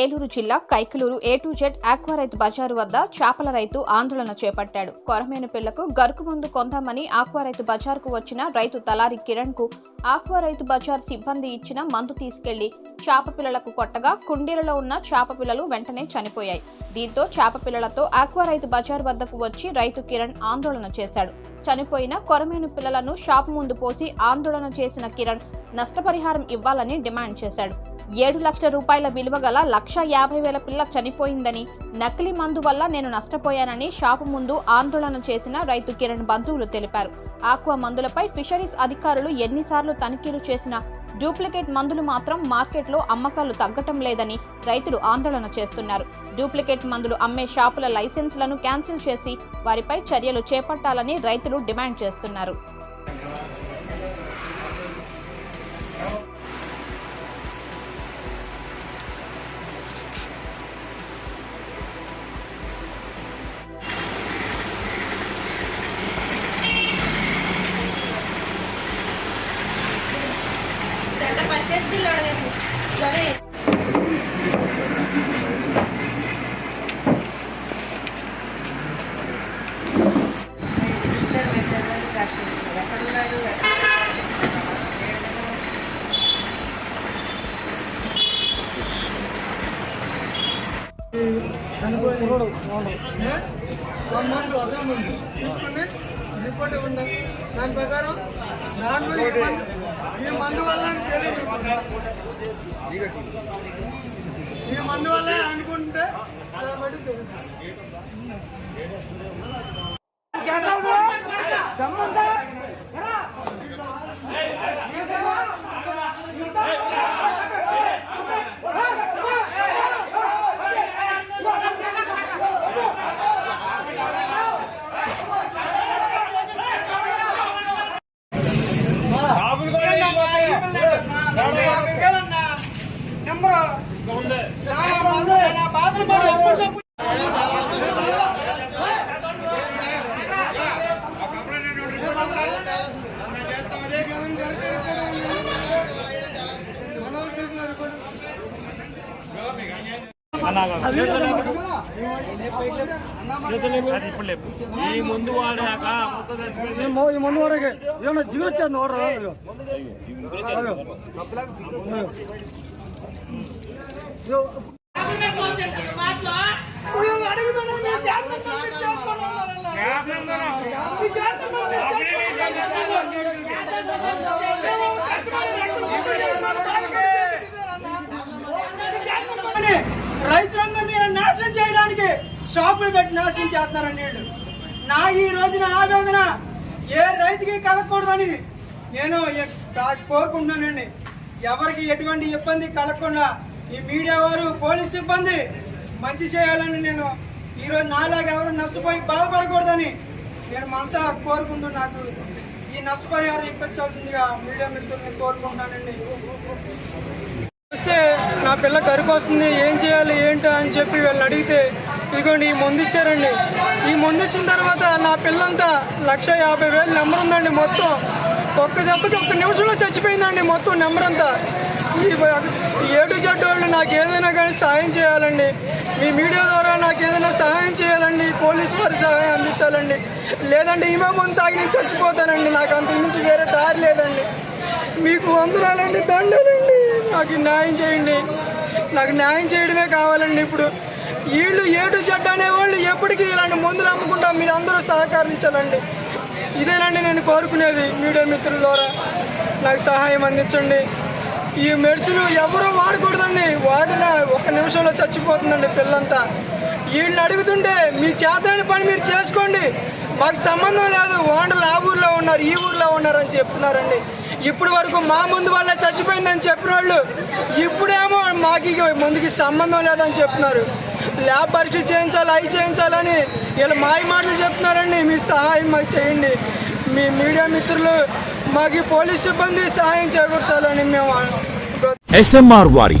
ఏలూరు జిల్లా Kaikaluru A to Z aqua రైతు బజారు వద్ద చేపల రైతు ఆందోళన చేపట్టాడు. కొరమేను పిల్లకు గరుకు ముందు కొందామని ఆక్వా రైతు బజార్కు వచ్చిన రైతు తలారి కిరణ్కు ఆక్వా రైతు బజార్ సిబ్బంది ఇచ్చిన మందు తీసుకెళ్ళి చేప పిల్లలకు కొట్టగా కుండీలలో ఉన్న చేప పిల్లలు వెంటనే చనిపోయాయి. దీంతో చేప పిల్లలతో ఆక్వా రైతు బజార్ వద్దకు వచ్చి రైతు కిరణ్ ఆందోళన చేశాడు. చనిపోయిన కొరమేను పిల్లలను షాప్ ముందు పోసి ఆందోళన చేసిన కిరణ్ నష్టపరిహారం ఇవ్వాలని డిమాండ్ చేశాడు. ఏడు లక్షల రూపాయల విలువ గల లక్ష యాభై వేల పిల్ల చనిపోయిందని నకిలీ మందు వల్ల నేను నష్టపోయానని షాపు ముందు ఆందోళన చేసిన రైతు కిరణ్ బంధువులు తెలిపారు. ఆక్వా మందులపై ఫిషరీస్ అధికారులు ఎన్నిసార్లు తనిఖీలు చేసినా డూప్లికేట్ మందులు మాత్రం మార్కెట్లో అమ్మకాలు తగ్గటం లేదని రైతులు ఆందోళన చేస్తున్నారు. డూప్లికేట్ మందులు అమ్మే షాపుల లైసెన్సులను క్యాన్సిల్ చేసి వారిపై చర్యలు చేపట్టాలని రైతులు డిమాండ్ చేస్తున్నారు. తీసుకుని రిపోర్ట్ ఇవ్వండి దాని ప్రకారం దాంట్లో ఈ ఈ మందు వల్ల ఈ మందు వల్ల అనుకుంటే సంబంధం తెలియదు మనోళ్ళు చేసిన రిపోర్ట్ ఈ ముందు వాడాక మొత్తం చచ్చిపోయింది. ఈ మందు వాడకే ఏమన్నా జిగురు వచ్చేది వాడరా వీళ్ళు అడుగుతున్నారు, మీరు చేస్తున్నారు, మీరు చేసుకున్నారు. మీరు చేస్తున్నారు, మీరు చేసుకున్నారు. మేము కష్టపడి రైతులు కూలీ చేసుకున్నాం, దానికి మీరు చేస్తున్నారని రైతులందరినీ నాశనం చేయడానికి షాపులు పెట్టి నాశనం చేస్తున్నారండి వీళ్ళు. నా ఈ రోజున ఆవేదన ఏ రైతుకి కలగకూడదని నేను కోరుకుంటున్నానండి. ఎవరికి ఎటువంటి ఇబ్బంది కలగకుండా ఈ మీడియా వారు పోలీస్ సిబ్బంది మంచి చేయాలని నేను ఈరోజు నాలాగా ఎవరు నష్టపోయి బాధపడకూడదని నేను మనసా కోరుకుంటూ నాకు ఈ నష్టపరిహారం ఇప్పించాల్సిందిగా మీడియా మిత్రుల్ని కోరుకుంటున్నానండి. నా పిల్ల కరుకు వస్తుంది ఏం చేయాలి ఏంటో అని చెప్పి వీళ్ళని అడిగితే ఇదిగోండి ఈ మందు ఇచ్చారండి. ఈ మందు ఇచ్చిన తర్వాత నా పిల్లంతా లక్ష యాభై వేలు నెంబర్ ఉందండి మొత్తం. ఒక్క దెబ్బకి ఒక్క నిమిషంలో చచ్చిపోయిందండి మొత్తం నెంబర్ అంతా. ఏడు జట్టు వాళ్ళు నాకు ఏదైనా కానీ సహాయం చేయాలండి. మీ మీడియా ద్వారా నాకు ఏదైనా సహాయం చేయాలండి పోలీస్ వారి సహాయం అందించాలండి. లేదంటే ఈమె ముందు తాగి నేను చచ్చిపోతానండి. నాకు అంత మించి వేరే దారి లేదండి. మీకు వందనాలండి దండాలండి. నాకు న్యాయం చేయండి. నాకు న్యాయం చేయడమే కావాలండి ఇప్పుడు. వీళ్ళు ఏటు జడ్డ అనేవాళ్ళు ఎప్పటికీ ఇలాంటి మందులు అమ్ముకుంటా మీరు అందరూ సహకరించాలండి. ఇదేనండి నేను కోరుకునేది మీడియా మిత్రుల ద్వారా. నాకు సహాయం అందించండి. ఈ మెడిసిన్ ఎవరూ వాడకూడదండి. వాడిన ఒక నిమిషంలో చచ్చిపోతుందండి పిల్లంతా. వీళ్ళని అడుగుతుంటే మీ చేతని పని మీరు చేసుకోండి. మాకు సంబంధం లేదు. ఓనర్లు ఆ ఊర్లో ఉన్నారు ఈ ఊర్లో ఉన్నారని చెప్తున్నారండి. ఇప్పుడు వరకు మా ముందు వాళ్ళే చచ్చిపోయిందని చెప్పిన వాళ్ళు ఇప్పుడేమో మాకు ముందుకి సంబంధం లేదని చెప్తున్నారు. ల్యాబ్ పరీక్షలు చేయించాలి అవి చేయించాలని వీళ్ళు మాయ మాటలు చెప్తున్నారండి. మీ సహాయం మాకు చేయండి. మీ మీడియా మిత్రులు మాకు ఈ పోలీస్ సిబ్బంది సహాయం చేకూర్చాలని మేము ఎస్ఎంఆర్ వారి